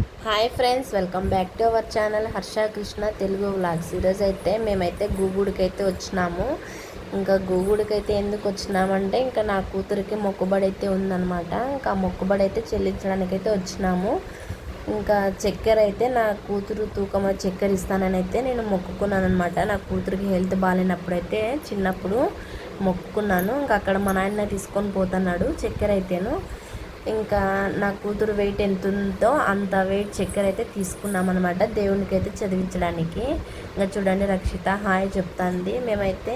Hi friends welcome back to our channel Harsha Krishna Telugu vlogs. ఈరోజు అయితే మేమైతే గూగుడికి అయితే వచ్చినాము. ఇంకా గూగుడికి అయితే ఎందుకు వచ్చినామంటే ఇంకా నా కూతురికి మొక్కుబడి అయితే ఉందన్నమాట. ఇంకా మొక్కుబడి అయితే చెల్లించడానికి అయితే వచ్చినాము. ఇంకా చక్కెర అయితే నా కూతురు తూకం చక్కెర ఇస్తానని అయితే నేను మొక్కుకున్నాను అనమాట నా కూతురికి హెల్త్ బాగాలేనప్పుడైతే చిన్నప్పుడు మొక్కుకున్నాను. ఇంకా అక్కడ మా నాయన తీసుకొని పోతున్నాడు చక్కెర అయితేను ఇంకా నా కూతురు వెయిట్ ఎంత ఉందో అంత వెయిట్ చక్కెర అయితే తీసుకున్నామన్నమాట దేవునికి అయితే చదివించడానికి. ఇంకా చూడండి రక్షిత హాయ్ చెప్తాంది. మేమైతే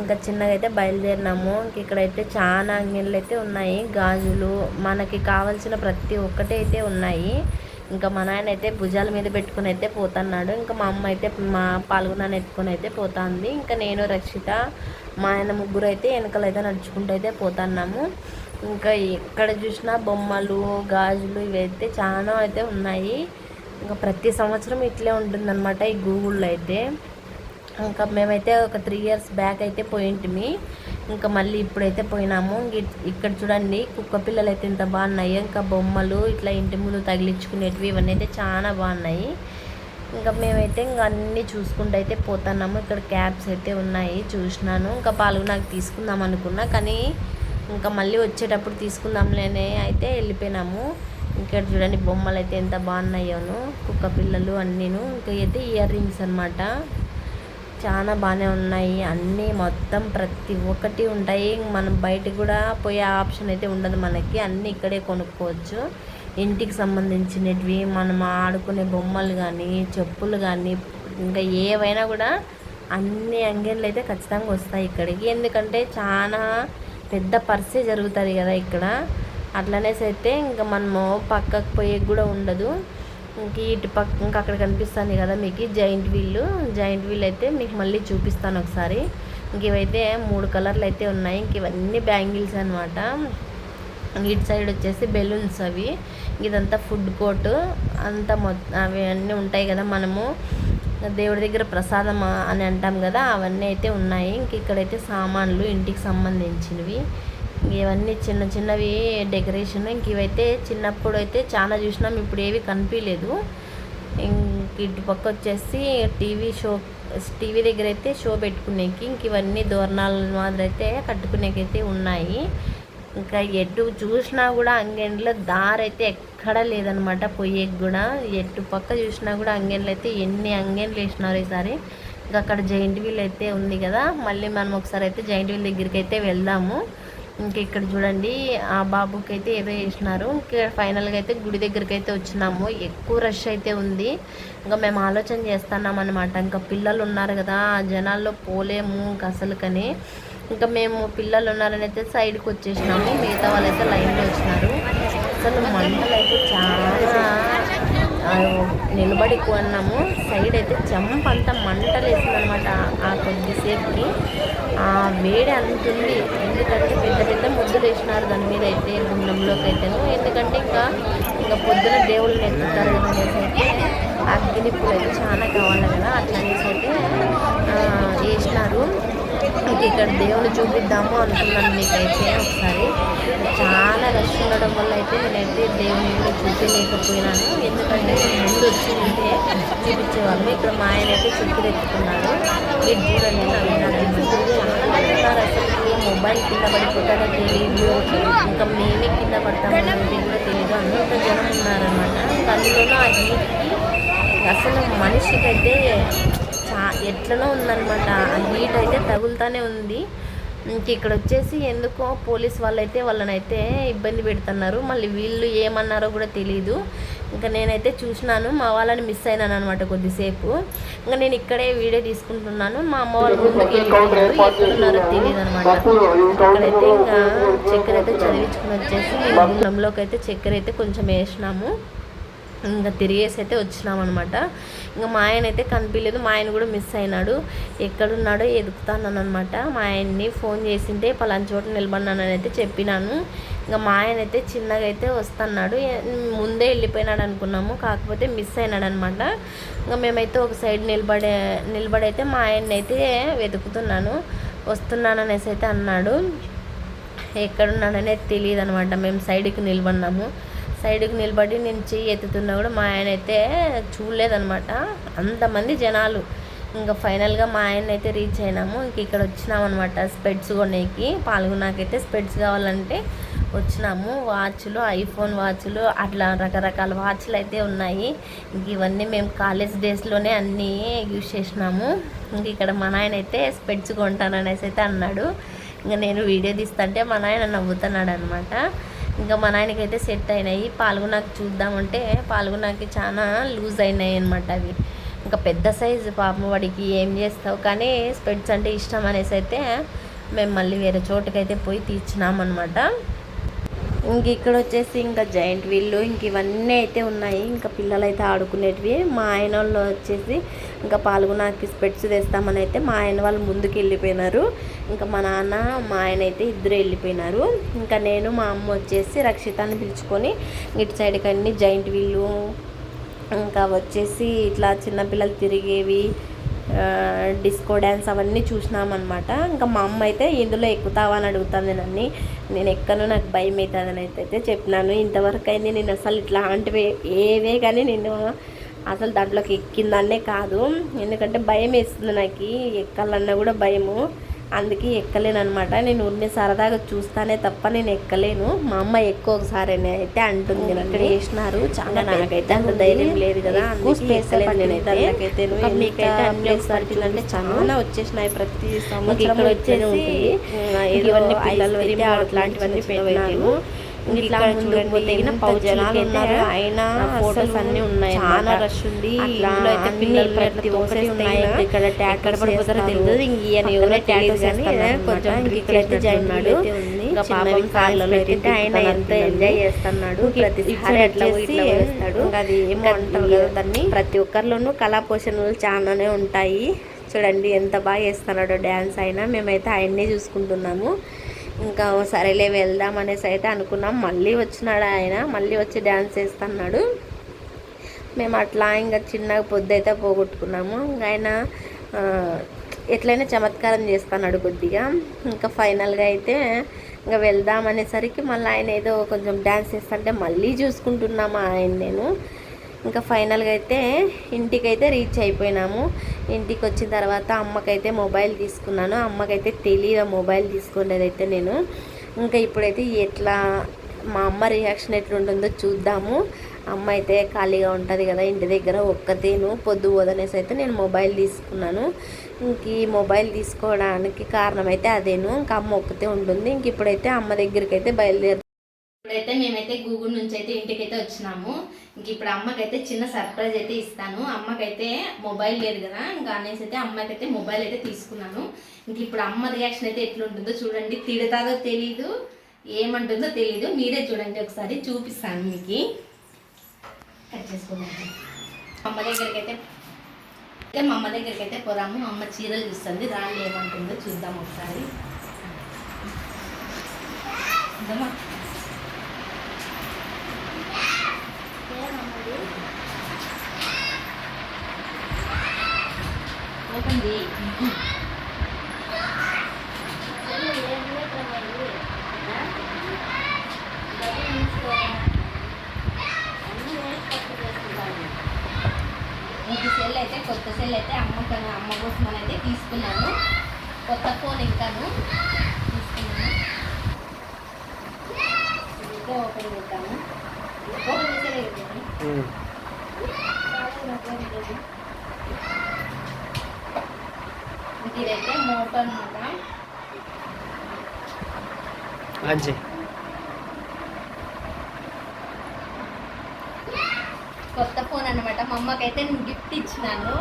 ఇంకా చిన్నగా అయితే బయలుదేరినాము. ఇక్కడైతే చాలా అంగిళ్ళు అయితే ఉన్నాయి. గాజులు మనకి కావాల్సిన ప్రతి ఒక్కటి అయితే ఉన్నాయి. ఇంకా మా నాయన అయితే భుజాల మీద పెట్టుకుని అయితే పోతున్నాడు. ఇంకా మా అమ్మ అయితే మా పాల్గొనాన్ని ఎత్తుకొని అయితే పోతుంది. ఇంకా నేను రక్షిత మా ఆయన ముగ్గురు అయితే వెనకలైతే నడుచుకుంటూ అయితే పోతున్నాము. ఇంకా ఎక్కడ చూసినా బొమ్మలు గాజులు ఇవైతే చాలా అయితే ఉన్నాయి. ఇంకా ప్రతి సంవత్సరం ఇట్లే ఉంటుందన్నమాట ఈ గూగుల్లో అయితే. ఇంకా మేమైతే ఒక త్రీ ఇయర్స్ బ్యాక్ అయితే పోయింటిమి. ఇంకా మళ్ళీ ఇప్పుడైతే పోయినాము. ఇక్కడ చూడండి కుక్క పిల్లలు అయితే ఇంత బాగున్నాయి. ఇంకా బొమ్మలు ఇట్లా ఇంటి ముందు తగిలించుకునేటివి ఇవన్నీ అయితే చాలా బాగున్నాయి. ఇంకా మేమైతే ఇంకా అన్నీ చూసుకుంటూ అయితే పోతున్నాము. ఇక్కడ క్యాబ్స్ అయితే ఉన్నాయి. చూసినాను. ఇంకా పాలు నాకు తీసుకుందాం అనుకున్నా కానీ ఇంకా మళ్ళీ వచ్చేటప్పుడు తీసుకుందాంలేనే అయితే వెళ్ళిపోయినాము. ఇక్కడ చూడండి బొమ్మలు అయితే ఎంత బాగున్నాయోను కుక్క పిల్లలు అన్నీను. ఇంకా అయితే ఇయర్ రింగ్స్ అనమాట చాలా బాగానే ఉన్నాయి. అన్నీ మొత్తం ప్రతి ఒక్కటి ఉంటాయి. మనం బయట కూడా పోయే ఆప్షన్ అయితే ఉండదు మనకి. అన్నీ ఇక్కడే కొనుక్కోవచ్చు. ఇంటికి సంబంధించినవి మనం ఆడుకునే బొమ్మలు కానీ చెప్పులు కానీ ఇంకా ఏవైనా కూడా అన్ని అంగెళ్ళు అయితే ఖచ్చితంగా వస్తాయి ఇక్కడికి. ఎందుకంటే చాలా పెద్ద పర్సే జరుగుతుంది కదా ఇక్కడ. అట్లనేసి అయితే ఇంకా మనము పక్కకు పోయే కూడా ఉండదు. ఇంక ఇటు పక్క ఇంకా అక్కడ కనిపిస్తుంది కదా మీకు జాయింట్ వీల్. జాయింట్ వీల్ అయితే మీకు మళ్ళీ చూపిస్తాను ఒకసారి. ఇంక ఇవైతే మూడు కలర్లు అయితే ఉన్నాయి. ఇంక ఇవన్నీ బ్యాంగిల్స్ అనమాట ఇటు సైడ్ వచ్చేసి బెలూన్స్ అవి. ఇదంతా ఫుడ్ కోర్టు. అంతా మొత్తం అవి అన్నీ ఉంటాయి కదా మనము. దేవుడి దగ్గర ప్రసాదం అని అంటాం కదా అవన్నీ అయితే ఉన్నాయి. ఇంక ఇక్కడైతే సామాన్లు ఇంటికి సంబంధించినవి. ఇవన్నీ చిన్న చిన్నవి డెకరేషన్. ఇంక ఇవైతే చిన్నప్పుడు అయితే చాలా చూసినాం ఇప్పుడు ఏవి కనిపించలేదు ఇంక ఇటు పక్క వచ్చేసి టీవీ షో టీవీ దగ్గర అయితే షో పెట్టుకునేకి ఇంక ఇవన్నీ దోరణాల మాదిరి అయితే కట్టుకునేకైతే ఉన్నాయి. ఇంకా ఎటు చూసినా కూడా అంగెండ్లో దారైతే ఎక్కడ లేదనమాట. పొయ్యికి కూడా ఎటు పక్క చూసినా కూడా అంగెన్లు అయితే ఎన్ని అంగెన్లు వేసినారు ఈసారి. ఇంకా అక్కడ జైంట్ వీల్ అయితే ఉంది కదా. మళ్ళీ మనం ఒకసారి అయితే జైంట్ వీల్ దగ్గరికి అయితే వెళ్దాము. ఇంకా ఇక్కడ చూడండి ఆ బాబుకి అయితే ఏదో వేసినారు. ఇంకా ఫైనల్గా అయితే గుడి దగ్గరికి అయితే వచ్చినాము. ఎక్కువ రష్ అయితే ఉంది. ఇంకా మేము ఆలోచన చేస్తున్నాం అనమాట ఇంకా పిల్లలు ఉన్నారు కదా జనాల్లో పోలేము ఇంకా అసలు కానీ ఇంకా మేము పిల్లలు ఉన్నారని అయితే సైడ్కి వచ్చేసినాము. మిగతా వాళ్ళు అయితే లైన్లో వచ్చినారు. అసలు మంటలు అయితే చాలా. నిలబడి కొన్నాము. సైడ్ అయితే చెంప అంతా మంటలు వేసిందనమాట ఆ కొద్దిసేపుకి. ఆ వేడి అంతుంది. ఎందుకంటే పెద్ద పెద్ద ముద్దులు వేసినారు. దాని మీద అయితే గుండంలోకి అయితేను. ఎందుకంటే ఇంకా ఇంకా పొద్దున దేవుళ్ళని ఎత్తుతారు అనేసి అయితే అగ్గినిప్పులు అయితే చాలా కావాలి కదా. అట్లా అనేసి అయితే వేసినారు ఇంక ఇక్కడ దేవుని చూపిద్దాము అనుకున్నాను మీకైతే ఒకసారి. చాలా రష్ ఉండడం వల్ల అయితే నేనైతే దేవుని కూడా చూపించలేకపోయినాను. ఎందుకంటే ముందు వచ్చి చూపించేవాళ్ళు. ఇక్కడ మా ఆయన అయితే చుట్టూ మీరు చూడండి అసలు మొబైల్ కింద పడిపోతాడో తెలియదు ఇంకా మేమే కింద పడతామో కూడా తెలియదు అంత జనం ఉన్నారనమాట అందులోనూ ఆ హీట్కి అసలు మనిషికైతే ఎట్లనో ఉందనమాట ఆ హీట్ అయితే తగులుతానే ఉంది. ఇంక ఇక్కడ వచ్చేసి ఎందుకో పోలీస్ వాళ్ళైతే వాళ్ళనైతే ఇబ్బంది పెడుతున్నారు. మళ్ళీ వీళ్ళు ఏమన్నారో కూడా తెలియదు ఇంకా నేనైతే చూసినాను. మా వాళ్ళని మిస్ అయినాను అనమాట కొద్దిసేపు. ఇంకా నేను ఇక్కడే వీడియో తీసుకుంటున్నాను. మా అమ్మ వాళ్ళు ముందుకు వెళ్ళిపోయారు. ఎక్కడున్నారో తెలియదు అనమాట ఇక్కడైతే ఇంకా చక్కెర అయితే చదివించుకుని వచ్చేసి గుండంలోకి అయితే చక్కెర అయితే కొంచెం వేసినాము. ఇంకా తిరిగేసి అయితే వచ్చినాం అనమాట ఇంకా మా ఆయన అయితే కనిపించలేదు మా ఆయన కూడా మిస్ అయినాడు. ఎక్కడున్నాడో ఎదుగుతాను అనమాట మా ఆయన్ని ఫోన్ చేసింటే పలానా చోట నిలబడినానని అయితే చెప్పినాను. ఇంకా మా ఆయన అయితే చిన్నగా అయితే వస్తున్నాడు. ముందే వెళ్ళిపోయినాడు అనుకున్నాము. కాకపోతే మిస్ అయినాడు అనమాట ఇంకా మేమైతే ఒక సైడ్ నిలబడే నిలబడైతే మా ఆయన్ని అయితే వెతుకుతున్నాను. వస్తున్నాను అనేసి అయితే అన్నాడు. ఎక్కడున్నాడనేది తెలియదు అనమాట మేము సైడ్కి నిలబడినాము. సైడ్కి నిలబడి నేను చెయ్యి ఎత్తుతున్నా కూడా మా ఆయన అయితే చూడలేదనమాట అంతమంది జనాలు. ఇంకా ఫైనల్గా మా ఆయన అయితే రీచ్ అయినాము. ఇంక ఇక్కడ వచ్చినాం అనమాట స్పెడ్స్ కొనేకి. పాల్గొనకైతే స్పెడ్స్ కావాలంటే వచ్చినాము. వాచ్లు ఐఫోన్ వాచ్లు అట్లా రకరకాల వాచ్లు అయితే ఉన్నాయి. ఇంక ఇవన్నీ మేము కాలేజ్ డేస్లోనే అన్నీ యూజ్ చేసినాము. ఇంక ఇక్కడ మా నాయన అయితే స్పెడ్స్ కొంటాననేసి అయితే అన్నాడు. ఇంకా నేను వీడియో తీస్తుంటే మా నాయన నవ్వుతున్నాడు అనమాట ఇంకా మా నాయనకైతే సెట్ అయినాయి. పాల్గొనాకి చూద్దామంటే పాల్గొనాకి చాలా లూజ్ అయినాయి అనమాట అవి. ఇంకా పెద్ద సైజు పాపం వాడికి ఏం చేస్తావు? కానీ స్పెడ్స్ అంటే ఇష్టం అనేసి అయితే మేము మళ్ళీ వేరే చోటుకైతే పోయి తీర్చినామన్నమాట. ఇంక ఇక్కడ వచ్చేసి ఇంకా జాయింట్ వీళ్ళు ఇంక ఇవన్నీ అయితే ఉన్నాయి. ఇంకా పిల్లలు అయితే ఆడుకునేటివి. మా ఆయన వాళ్ళు వచ్చేసి ఇంకా పాల్గొనకి స్పెట్స్ తెస్తామని అయితే మా ఆయన వాళ్ళు ముందుకు వెళ్ళిపోయినారు ఇంకా మా నాన్న మా ఆయన అయితే ఇద్దరు వెళ్ళిపోయినారు. ఇంకా నేను మా అమ్మ వచ్చేసి రక్షితాన్ని పిలుచుకొని ఇటు సైడ్కి అన్ని జాయింట్ వీళ్ళు. ఇంకా వచ్చేసి ఇట్లా చిన్నపిల్లలు తిరిగేవి డిస్కో డ్యాన్స్ అవన్నీ చూసినామన్నమాట. ఇంకా మా అమ్మ అయితే ఇందులో ఎక్కుతావా అని అడుగుతుంది నన్ను. నేను ఎక్కను నాకు భయం అవుతుంది అని అయితే చెప్పినాను. ఇంతవరకు అయితే నేను అసలు ఇట్లాంటివి ఏవే కానీ నేను అసలు దాంట్లోకి ఎక్కిందాన్నే కాదు. ఎందుకంటే భయం వేస్తుంది నాకు. ఎక్కాలన్నా కూడా భయము. అందుకే ఎక్కలేను అనమాట నేను ఉన్ని సరదాగా చూస్తానే తప్ప నేను ఎక్కలేను. మా అమ్మ ఎక్కువ ఒకసారి అయితే అంటుంది. ఇక్కడ వేసినారు చాలా నాకైతే అంత ధైర్యం లేదు కదా. నేనైతే. మీకైతే అన్ని చాలా వచ్చేసినాయి ప్రతి సంవత్సరం వచ్చేసి ఇవన్నీ పిల్లలు అట్లాంటివన్నీ పెట్టినారు. ఇట్లా ముందుకు పోతే ఉన్నారు. అయినా ఫోటోస్ అన్ని ఉన్నాయి చాలా రష్ ఉంది ఇందులో అయితే పిల్లలు ప్రతి ఒక్కటి ఉన్నాయి. ఇక్కడ ఎక్కడ పడిపోతారో తెలియదు ఈయన ఎవరో ట్యాటూస్ కొంచెం ఇక్కడైతే ఇంకా పాపం పెట్టింటే ఆయన ఎంత ఎంజాయ్ చేస్తున్నాడు. ప్రతిసారి అట్లా ఇట్లా వేస్తాడు అది ఏమో అంటారు కదా దాన్ని. ప్రతి ఒక్కరిలోనూ కళా పోషణలు చాలానే ఉంటాయి. చూడండి ఎంత బాగా చేస్తున్నాడో డ్యాన్స్ అయినా. మేమైతే ఆయన్నే చూసుకుంటున్నాము. ఇంకా సరేలే వెళ్దాం అనేసి అయితే అనుకున్నాం. మళ్ళీ వచ్చినాడు ఆయన. మళ్ళీ వచ్చి డ్యాన్స్ చేస్తున్నాడు. మేము అట్లా ఇంకా చిన్నగా పొద్దు అయితే పోగొట్టుకున్నాము. ఇంకా ఆయన ఎట్లయినా చమత్కారం చేస్తున్నాడు కొద్దిగా. ఇంకా ఫైనల్గా అయితే ఇంకా వెళ్దాం అనేసరికి మళ్ళీ ఆయన ఏదో కొంచెం డ్యాన్స్ చేస్తుంటే మళ్ళీ చూసుకుంటున్నాము ఆయన నేను. ఇంకా ఫైనల్గా అయితే ఇంటికైతే రీచ్ అయిపోయినాము. ఇంటికి వచ్చిన తర్వాత అమ్మకైతే మొబైల్ తీసుకున్నాను. అమ్మకైతే తెలియదు మొబైల్ తీసుకునేదైతే నేను. ఇంకా ఇప్పుడైతే ఎట్లా మా అమ్మ రియాక్షన్ ఎట్లుంటుందో చూద్దాము. అమ్మ అయితే ఖాళీగా ఉంటుంది కదా ఇంటి దగ్గర ఒక్కతేను. పొద్దు పోదనేసి అయితే నేను మొబైల్ తీసుకున్నాను. ఇంక ఈ మొబైల్ తీసుకోవడానికి కారణం అయితే అదేను. ఇంకా అమ్మ ఒక్కతే ఉంటుంది. ఇంక ఇప్పుడైతే అమ్మ దగ్గరికి అయితే బయలుదేరు ఇప్పుడైతే మేమైతే గూగుల్ నుంచి అయితే ఇంటికైతే వచ్చినాము. ఇంక ఇప్పుడు అమ్మకైతే చిన్న సర్ప్రైజ్ అయితే ఇస్తాను. అమ్మకైతే మొబైల్ లేదు కదా ఇంకా అనేసి అయితే అమ్మకైతే మొబైల్ అయితే తీసుకున్నాను. ఇంక ఇప్పుడు అమ్మ రియాక్షన్ అయితే ఎట్లుంటుందో చూడండి. తిడతాదో తెలీదు ఏమంటుందో తెలీదు. మీరే చూడండి ఒకసారి చూపిస్తాను మీకు. కట్ చేసుకుందాం అమ్మ దగ్గరికి అయితే అయితే మా అమ్మ దగ్గరికి అయితే పోరాము అమ్మ చీరలు చూస్తుంది రాళ్ళు ఏమంటుందో చూద్దాం ఒకసారి. ఇంక సెల్ అయితే కొత్త సెల్ అయితే అమ్మ అమ్మ కోసం అని అయితే తీసుకున్నాను. కొత్త ఫోన్ ఇంకాను తీసుకున్నాను. ఇంకా ఓపెన్ చేద్దాము ఓపెన్ చేసేదే ఇంక ఇదైతే మోటో అనమాట అంజీ కొత్త ఫోన్ అనమాట మా అమ్మకైతే నేను గిఫ్ట్ ఇచ్చినాను.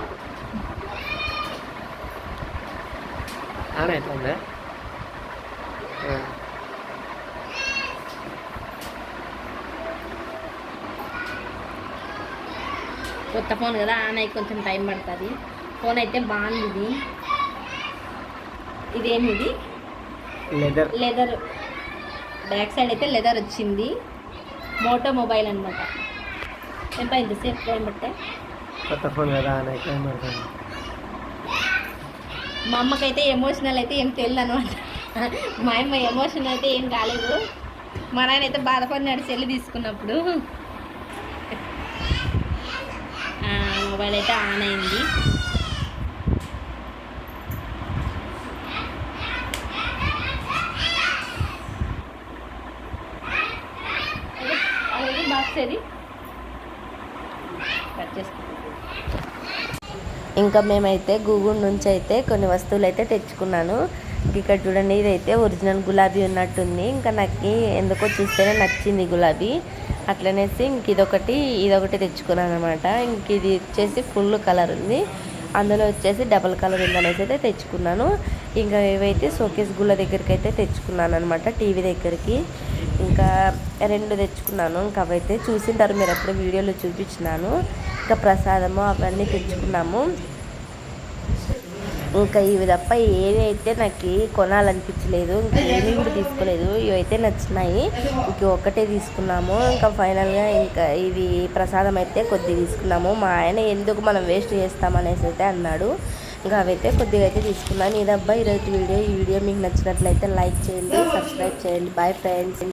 కొత్త ఫోన్ కదా ఆన్ అయ్యి కొంచెం టైం పడుతుంది. ఫోన్ అయితే బాగుంది. ఇది ఇదేమిది లెదర్. లెదర్. బ్యాక్ సైడ్ అయితే లెదర్ వచ్చింది. మోటో మొబైల్ అనమాట ಸ್ವಲ್ಪ ಇಂದಿಸಿ ಎತ್ಕೊಂಡ್ಬಿಟ್ಟೆ కొత్త ఫోన్ కదా మా అమ్మకైతే ఎమోషనల్ అయితే ఏం తెలియదు అనమాట మా అమ్మ ఎమోషనల్ అయితే ఏం కాలేదు. మా నాయన అయితే బాధపడినాడు చెల్లి తీసుకున్నప్పుడు. మొబైల్ అయితే ఆన్ అయింది. బాక్స్ ఇంకా మేమైతే గూగుల్ నుంచి అయితే కొన్ని వస్తువులు అయితే తెచ్చుకున్నాను. ఇక్కడ చూడండి ఇదైతే ఒరిజినల్ గులాబీ ఉన్నట్టుంది. ఇంకా నాకు ఎందుకో చూస్తేనే నచ్చింది గులాబీ. అట్లనేసి ఇంక ఇదొకటి ఇదొకటి తెచ్చుకున్నాను అనమాట ఇంక ఇది వచ్చేసి ఫుల్ కలర్ ఉంది. అందులో వచ్చేసి డబల్ కలర్ ఉందనేసి అయితే తెచ్చుకున్నాను. ఇంకా ఇవైతే షోకేస్ గుళ్ళ దగ్గరికి అయితే తెచ్చుకున్నాను అనమాట టీవీ దగ్గరికి. ఇంకా రెండు తెచ్చుకున్నాను. ఇంకా అవైతే చూసింటారు మీరు అప్పుడు వీడియోలో చూపించినాను. ఇంకా ప్రసాదము అవన్నీ తెచ్చుకున్నాము. ఇంకా ఇవి తప్ప ఏవి అయితే నాకు కొనాలనిపించలేదు ఇంకా ఏమీ కూడా తీసుకోలేదు ఇవైతే నచ్చినాయి. ఇంక ఒకటే తీసుకున్నాము. ఇంకా ఫైనల్గా ఇంకా ఇది ప్రసాదం అయితే కొద్దిగా తీసుకున్నాము. మా ఆయన ఎందుకు మనం వేస్ట్ చేస్తామనేసి అయితే అన్నాడు. ఇంకా అవైతే కొద్దిగా అయితే తీసుకున్నాను. ఇదబ్బా ఈరోజు వీడియో. ఈ వీడియో మీకు నచ్చినట్లయితే లైక్ చేయండి సబ్స్క్రైబ్ చేయండి. Bye friends